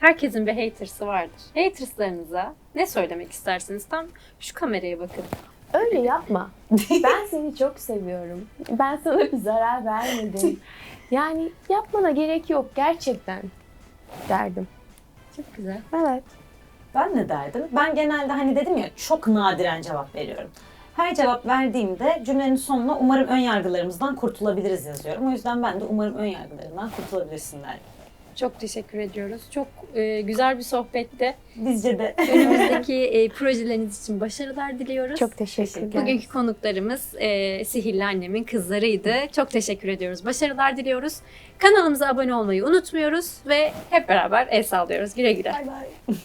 Herkesin bir haters'ı vardır. Haters'larınıza ne söylemek istersiniz? Tam şu kameraya bakın. Öyle yapma. Ben seni çok seviyorum. Ben sana bir zarar vermedim. Yani yapmana gerek yok gerçekten derdim. Çok güzel. Evet. Ben ne derdim? Ben genelde hani dedim ya çok nadiren cevap veriyorum. Her cevap verdiğimde cümlenin sonuna umarım ön yargılarımızdan kurtulabiliriz yazıyorum. O yüzden ben de umarım ön yargılarından kurtulabilirsin derdim. Çok teşekkür ediyoruz. Çok e, güzel bir sohbetti. Bizce de. Önümüzdeki e, projeleriniz için başarılar diliyoruz. Çok teşekkürler. Bugünkü konuklarımız e, Sihirli Annem'in kızlarıydı. Çok teşekkür ediyoruz. Başarılar diliyoruz. Kanalımıza abone olmayı unutmuyoruz ve hep beraber el sallıyoruz. Güle güle. Bay bay.